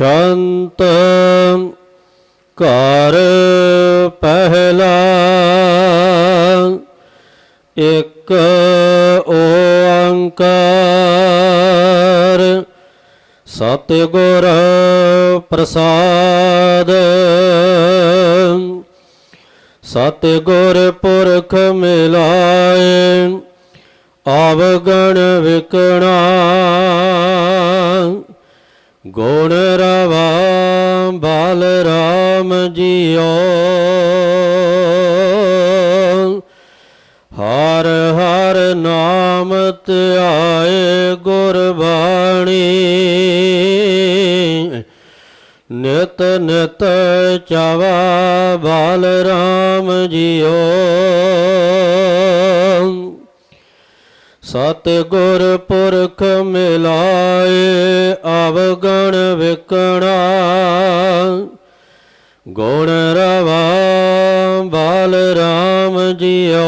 ਸ਼ੰਤ ਕਰ ਪਹਿਲਾ ਇੱਕ ਓੰਕਾਰ ਸਤਿਗੁਰ ਪ੍ਰਸਾਦ ਸਤਿਗੁਰ ਪੁਰਖ ਮਿਲਾਏ ਆਵਗਣ ਵਿਕਣਾ ਗੁਣ ਰਵਾ, ਬਾਲ ਰਾਮ ਜੀਓ। ਹਰ ਹਰ ਨਾਮ ਧਿਆਏ ਗੁਰਬਾਣੀ। ਨਿਤ ਨਿਤ ਚਾਵਾ ਬਾਲ ਰਾਮ ਜੀਓ। ਸਤਿਗੁਰ ਪੁਰਖ ਮਿਲਾਏ, ਅਵਗਣ ਵਿਕਣਾ। ਗੁਣ ਰਵਾ, ਬਾਲ ਰਾਮ ਜੀਓ।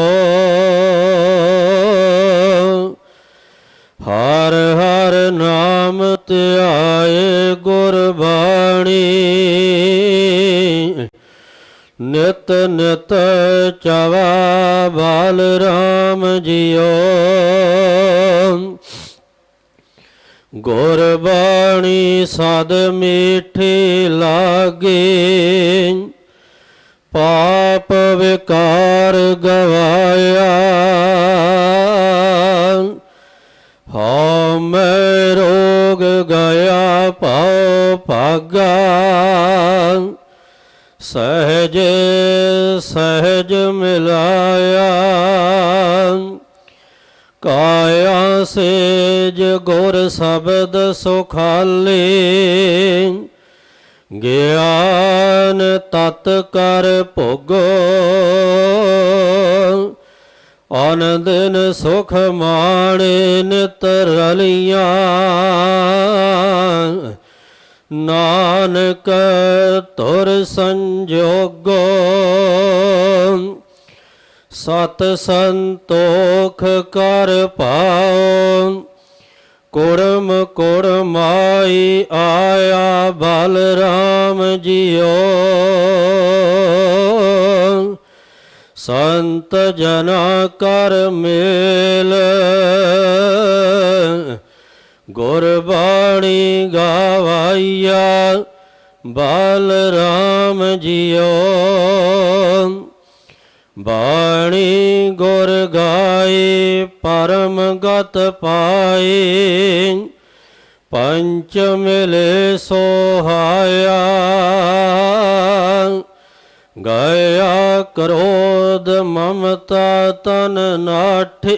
ਹਰ ਹਰ ਨਾਮ ਧਿਆਏ, ਗੁਰਬਾਣੀ ਨਿਤ ਨਿਤ ਚਵਾ ਬਾਲ ਰਾਮ ਜੀਓ ਗੁਰਬਾਣੀ ਸਦ ਮੀਠੀ ਲਾਗੇ। ਪਾਪ ਵਿਕਾਰ ਗਵਾਇਆ। ਹਉ ਮੈਂ ਰੋਗ ਗਿਆ ਪਾਉ ਭਾਗਾ। ਸਹਜ ਸਹਜ ਮਿਲਾਇਆ। ਕਾਇਆ ਸੇਜ ਗੁਰ ਸ਼ਬਦ ਸੁਖਾਲੇ। ਗਿਆਨ ਤਤ ਕਰ ਭੋਗੋ। ਆਨੰਦਨ ਸੁਖ ਮਾਣੇ ਨਿਤ ਰਲੀਆਂ। ਨਾਨਕ ਤੁਰ ਸੰਜੋਗੋ, ਸਤ ਸੰਤੋਖ ਕਰ ਪਾਉ ਕੁੜਮ ਕੁੜਮਾਈ ਆਇਆ ਬਲ ਰਾਮ ਜੀਓ। ਸੰਤ ਜਨਾ ਕਰ ਮੇਲ ਗੁਰਬਾਣੀ ਗਾਵਾਈਆ, ਬਲ ਰਾਮ ਜੀਓ। ਬਾਣੀ ਗੁਰ ਗਾਏ, ਪਰਮ ਗਤ ਪਾਏ। ਪੰਚ ਮਿਲੇ ਸੋਹਾਇਆ, ਗਇਆ ਕਰੋਧ ਮਮਤਾ ਤਨ ਨਾਠੇ।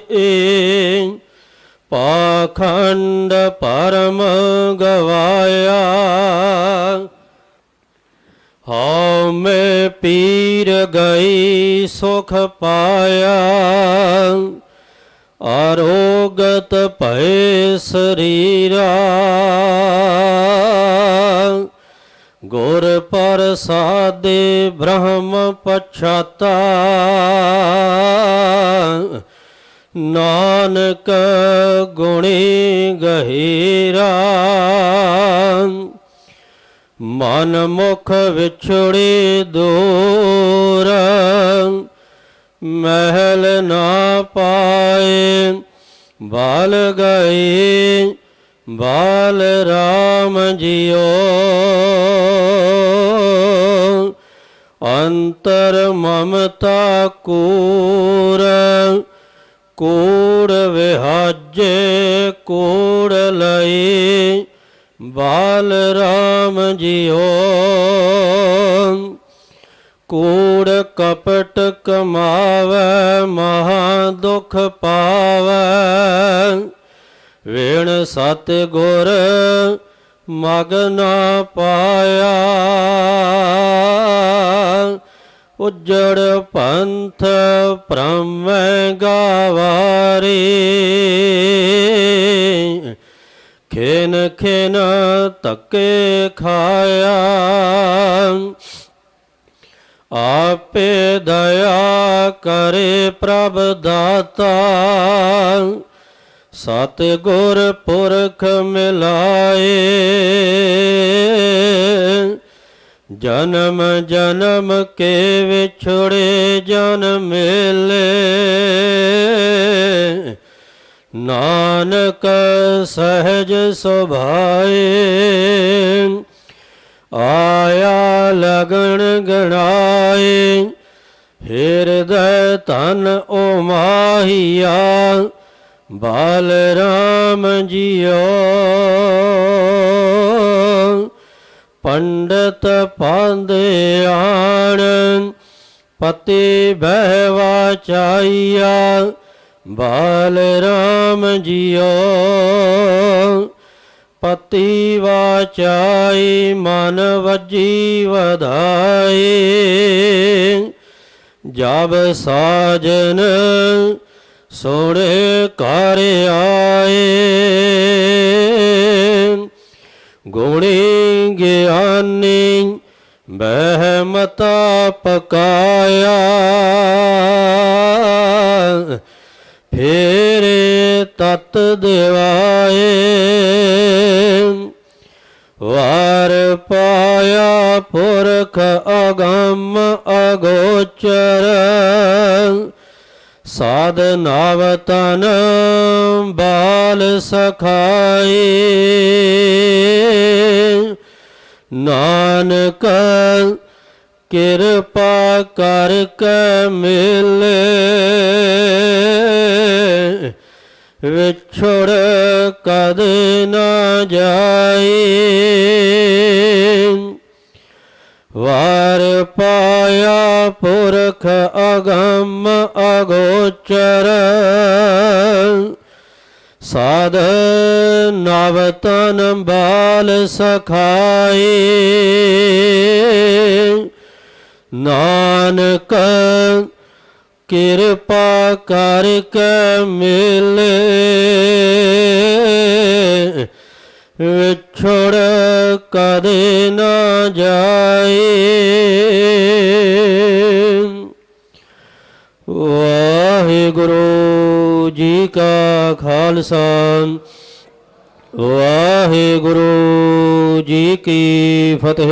ਪਾਖੰਡ ਪਰਮ ਗਵਾਇਆ। ਹਉ ਮੈਂ ਪੀਰ ਗਈ ਸੁਖ ਪਾਇਆ। ਆਰੋਗਤ ਭੈ ਸਰੀਰਾ। ਗੁਰ ਪ੍ਰਸਾਦੇ ਬ੍ਰਹਮ ਪਛਾਤਾ। ਨਾਨਕ ਗੁਣੀ ਗਹੀਰਾ। ਮਨ ਮੁਖ ਵਿਛੜੇ ਦੂਰ। ਮਹਿਲ ਨਾ ਪਾਏ। ਬਾਲ ਗਏ। ਬਾਲ ਰਾਮ ਜੀਓ ਅੰਤਰ ਮਮਤਾ ਕੂਰ। ਕੂੜ ਵਿਹਾਜੇ, ਕੂੜ ਲਈ। ਬਾਲ ਰਾਮ ਜੀਓ। ਕੂੜ ਕਪਟ ਕਮਾਵੈ, ਮਹਾ ਦੁਖ ਪਾਵੈ। ਵੇਣ ਸਤ ਗੁਰ ਮਗਨ ਪਾਇਆ। ਉਜੜ ਪੰਥ ਭ੍ਰਮ ਗਾਵਾਰੇ। ਖੇਨ ਖੇਨ ਤੱਕੇ ਖਾਇਆ। ਆਪੇ ਦਇਆ ਕਰੇ ਪ੍ਰਭ ਦਾਤਾ। ਸਤ ਗੁਰ ਪੁਰਖ ਮਿਲਾਏ। ਜਨਮ ਜਨਮ ਕੇ ਵਿਛੜੇ ਜਨ ਮਿਲੇ? ਨਾਨਕ ਸਹਿਜ ਸੁਭਾਏ, ਆਇਆ ਲਗਣ ਗਣਾਏ, ਹਿਰਦੈ ਤਨ ਓ ਮਾਹੀਆ ਬਾਲ ਰਾਮ ਜੀਓ। ਪੰਡਤ ਪਾਂਦੇ ਆਣ, ਪਤੀ ਬਹਿਵਾ ਚਾਈਆ ਬਾਲ ਰਾਮ ਜੀਓ। ਪਤੀ ਵਾਚਾਈ ਮਨ ਵਜੀ ਵਧਾਈ। ਜਬ ਸਾਜਨ ਸੋੜੇ ਘਰ ਆਏ। ਗੁਣੀ ਗਿਆਨੀ ਬਹਿਮਤਾ ਪਕਾਇਆ। ਫੇਰੇ ਤਤ ਦਿਵਾਏ ਵਾਰ ਪਾਇਆ ਪੁਰਖ ਅਗੰਮ ਅਗੋਚਰ। ਸਾਧ ਨਾਵ ਤਨ ਬਾਲ ਸਖਾਈ। ਨਾਨਕ ਕਿਰਪਾ ਕਰ ਕੇ ਮਿਲ। ਵਿਛੜ ਕਦ ਨਾ ਜਾਏ ਵਾਰ ਪਾਇਆ ਪੁਰਖ ਸਖਾਏ ਸਖਾਈ। ਨਾਨਕ ਕਿਰਪਾ ਕਰ ਕੇ ਮਿਲੇ। ਵਿਛੜ ਕਦੇ ਨਾ ਜਾਏ। ਵਾਹਿਗੁਰੂ ਜੀ ਕਾ ਖਾਲਸਾ। ਵਾਹਿਗੁਰੂ ਜੀ ਕੀ ਫਤਿਹ।